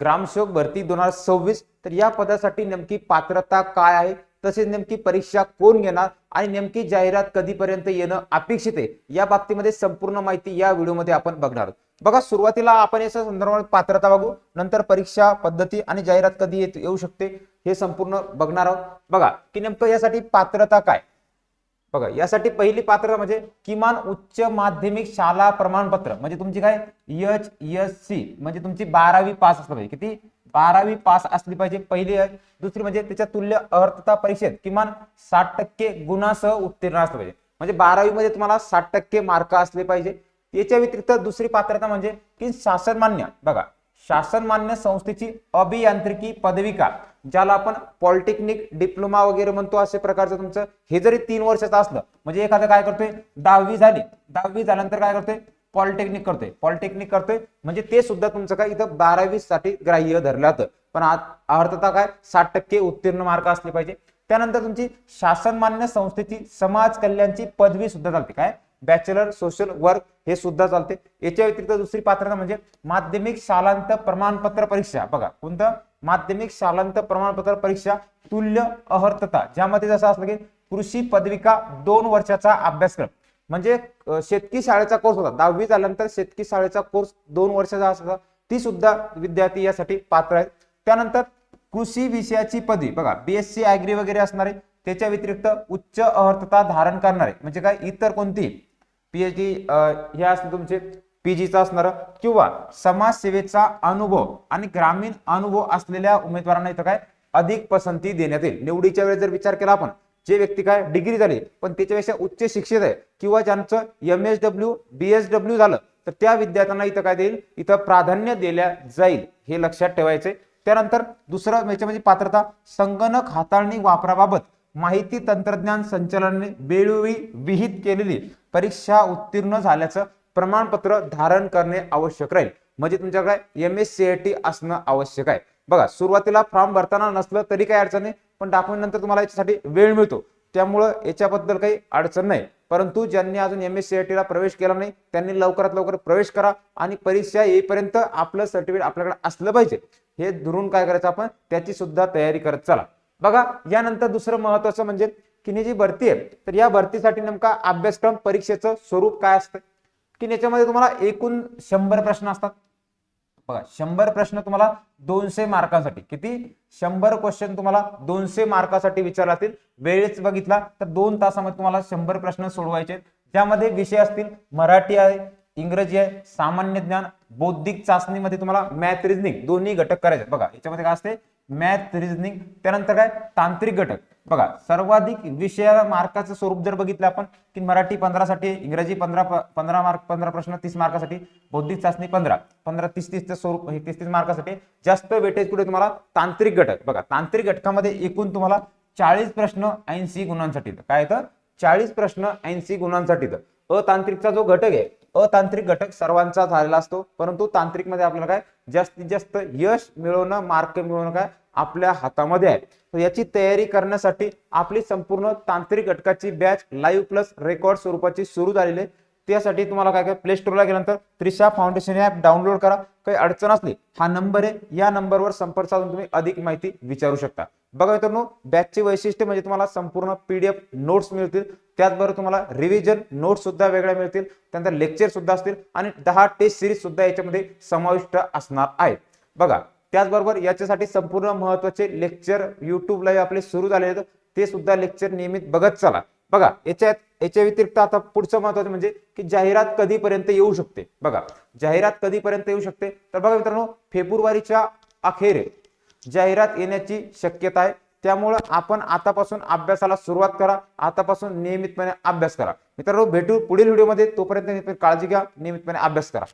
ग्रामसेवक भरती दोन हजार सव्वीस तर या पदासाठी नेमकी पात्रता काय आहे? तसेच नेमकी परीक्षा कोण घेणार? आणि नेमकी जाहिरात कधीपर्यंत येणं अपेक्षित आहे? या बाबतीमध्ये संपूर्ण माहिती या व्हिडिओमध्ये आपण बघणार आहोत. बघा सुरुवातीला आपण याच्या संदर्भात पात्रता बघू. नंतर परीक्षा पद्धती आणि जाहिरात कधी येत- येऊ शकते हे संपूर्ण बघणार आहोत. बघा की नेमकं यासाठी पात्रता काय? बघा यासाठी पहिली पात्रता म्हणजे किमान उच्च माध्यमिक शाळा प्रमाणपत्र. म्हणजे तुमची काय? एच एस सी म्हणजे तुमची बारावी पास असलं पाहिजे. किती? बारावी पास असली पाहिजे पहिली दुसरी म्हणजे त्याच्या तुल्य अर्थता परीक्षेत किमान साठ टक्के गुणासह उत्तीर्ण असलं पाहिजे. म्हणजे बारावी मध्ये तुम्हाला साठ टक्के मार्क असले पाहिजे. याच्या व्यतिरिक्त दुसरी पात्रता म्हणजे की शासनमान्य. बघा शासनमान्य संस्थेची अभियांत्रिकी पदविका. ज्याला आपण पॉलिटेक्निक डिप्लोमा वगैरे म्हणतो अशा प्रकारचं तुमचं हे जरी तीन वर्षाचं असलं म्हणजे एखादं काय करतोय? दहावी झाली. दहावी झाल्यानंतर काय करतोय? पॉलिटेक्निक करतोय. पॉलिटेक्निक करतोय म्हणजे ते सुद्धा तुमचं काय इथं बारावी साठी ग्राह्य धरलं जातं. पण अर्थता काय? साठ टक्के उत्तीर्ण मार्क असले पाहिजे. त्यानंतर तुमची शासनमान्य संस्थेची समाज कल्याणची पदवी सुद्धा चालते. काय? बॅचलर सोशल वर्क हे सुद्धा चालते. याच्या व्यतिरिक्त दुसरी पात्रता म्हणजे माध्यमिक शालांत प्रमाणपत्र परीक्षा. बघा कोणतं? माध्यमिक शालांत प्रमाणपत्र परीक्षा तुल्य अहर्तता. ज्यामध्ये जसं असलं की कृषी पदविका दोन वर्षाचा अभ्यासक्रम. म्हणजे शेतकी शाळेचा कोर्स होता. दहावी झाल्यानंतर शेतकी शाळेचा कोर्स दोन वर्षाचा असायचा ती सुद्धा विद्यार्थी यासाठी पात्र आहेत. त्यानंतर कृषी विषयाची पदवी. बघा बीएससी ऍग्री वगैरे असणारे त्याच्या व्यतिरिक्त उच्च अहर्तता धारण करणारे म्हणजे काय इतर कोणती पीएचडी हे असते तुमचे पीजीचा असणारा किंवा समाजसेवेचा अनुभव आणि ग्रामीण अनुभव असलेल्या उमेदवारांना इथं काय अधिक पसंती देण्यात येईल. निवडीच्या वेळेस जर विचार केला आपण जे व्यक्ती काय डिग्री झाली पण त्याच्यापेक्षा उच्च शिक्षित आहे किंवा ज्यांचं M S W B S W झालं तर त्या विद्यार्थ्यांना इथं काय देईल? इथं प्राधान्य दिल्या जाईल हे लक्षात ठेवायचे त्यानंतर दुसरं याच्यामध्ये म्हणजे पात्रता संगणक हाताळणी वापराबाबत माहिती तंत्रज्ञान संचालनाने वेळोवेळी विहित केलेली परीक्षा उत्तीर्ण झाल्याचं प्रमाणपत्र धारण करणे आवश्यक राहील. म्हणजे तुमच्याकडे M S C I T असणं आवश्यक आहे. बघा सुरुवातीला फॉर्म भरताना नसलं तरी काही अडचण नाही पण डॉक्युमेंट नंतर तुम्हाला याच्यासाठी वेळ मिळतो. त्यामुळं याच्याबद्दल काही अडचण नाही. परंतु ज्यांनी अजून एम एस सी आय टीला प्रवेश केला नाही त्यांनी लवकरात लवकर प्रवेश करा आणि परीक्षा येईपर्यंत आपलं सर्टिफिकेट आपल्याकडे असलं पाहिजे. हे धरून काय करायचं आपण? त्याची सुद्धा तयारी करत चला. बघा यानंतर दुसरं महत्वाचं म्हणजे की ही जी भरती आहे तर या भरतीसाठी नेमका अभ्यासक्रम परीक्षेचं स्वरूप काय असतं? की याच्यामध्ये तुम्हाला एकूण शंभर प्रश्न असतात. बघा शंभर प्रश्न तुम्हाला दोनशे मार्कासाठी किती? शंभर क्वेश्चन तुम्हाला दोनशे मार्कासाठी विचारतील वेळेच बघितला तर दोन तासामध्ये तुम्हाला शंभर प्रश्न सोडवायचे आहेत. ज्यामध्ये विषय असतील मराठी आहे इंग्रजी आहे सामान्य ज्ञान बौद्धिक चाचणीमध्ये तुम्हाला मॅथ रिजनिंग दोन्ही घटक करायचे बघा याच्यामध्ये काय असते? मॅथ रिजनिंग त्यानंतर काय? तांत्रिक घटक. बघा सर्वाधिक विषय मार्काचं स्वरूप जर बघितलं आपण की मराठी पंधरासाठी इंग्रजी पंधरा पंधरा मार्क पंधरा प्रश्न तीस मार्कासाठी बौद्धिक चाचणी पंधरा पंधरा तीस तीसचं स्वरूप हे तीस तीस मार्कासाठी जास्त वेटेज कुठे तुम्हाला? तांत्रिक घटक. बघा तांत्रिक घटकामध्ये एकूण तुम्हाला चाळीस प्रश्न ऐंशी गुणांसाठी काय येतं? चाळीस प्रश्न ऐंशी गुणांसाठी अतांत्रिकचा जो घटक आहे अतांत्रिक घटक सर्वांचा झालेला असतो. परंतु तांत्रिकमध्ये आपल्याला काय? जास्तीत जास्त यश मिळवणं मार्क मिळवणं काय? आपल्या हातामध्ये आहे. याची तयारी करण्यासाठी आपली संपूर्ण तांत्रिक घटकाची बॅच लाईव्ह प्लस रेकॉर्ड स्वरूपाची सुरू झालेली आहे. त्यासाठी तुम्हाला काय काय? प्ले स्टोरला गेल्यानंतर त्रिशा फाउंडेशन ऍप डाउनलोड करा. काही अडचण असली हा नंबर आहे. या नंबरवर संपर्क साधून तुम्ही अधिक माहिती विचारू शकता. बघा मित्रांनो बॅचचे वैशिष्ट्य म्हणजे तुम्हाला संपूर्ण पीडीएफ नोट्स मिळतील. त्याचबरोबर तुम्हाला रिव्हिजन नोट्स सुद्धा वेगळ्या मिळतील. त्यानंतर लेक्चर सुद्धा असतील आणि दहा टेस्ट सिरीज सुद्धा याच्यामध्ये समाविष्ट असणार आहे. बघा त्याचबरोबर याच्यासाठी संपूर्ण महत्त्वाचे लेक्चर युट्यूबला आपले सुरू झाले आहेत. ते सुद्धा लेक्चर नियमित बघत चला. बघा याच्यात याच्या व्यतिरिक्त आता पुढचं महत्वाचं म्हणजे की जाहिरात कधीपर्यंत येऊ शकते. बघा जाहिरात कधीपर्यंत येऊ शकते? तर बघा मित्रांनो फेब्रुवारीच्या अखेर जाहिरात येण्याची शक्यता आहे. त्यामुळं आपण आतापासून अभ्यासाला सुरुवात करा. आतापासून नियमितपणे अभ्यास करा. मित्रांनो भेटू पुढील व्हिडिओमध्ये. तोपर्यंत काळजी घ्या. नियमितपणे अभ्यास करा.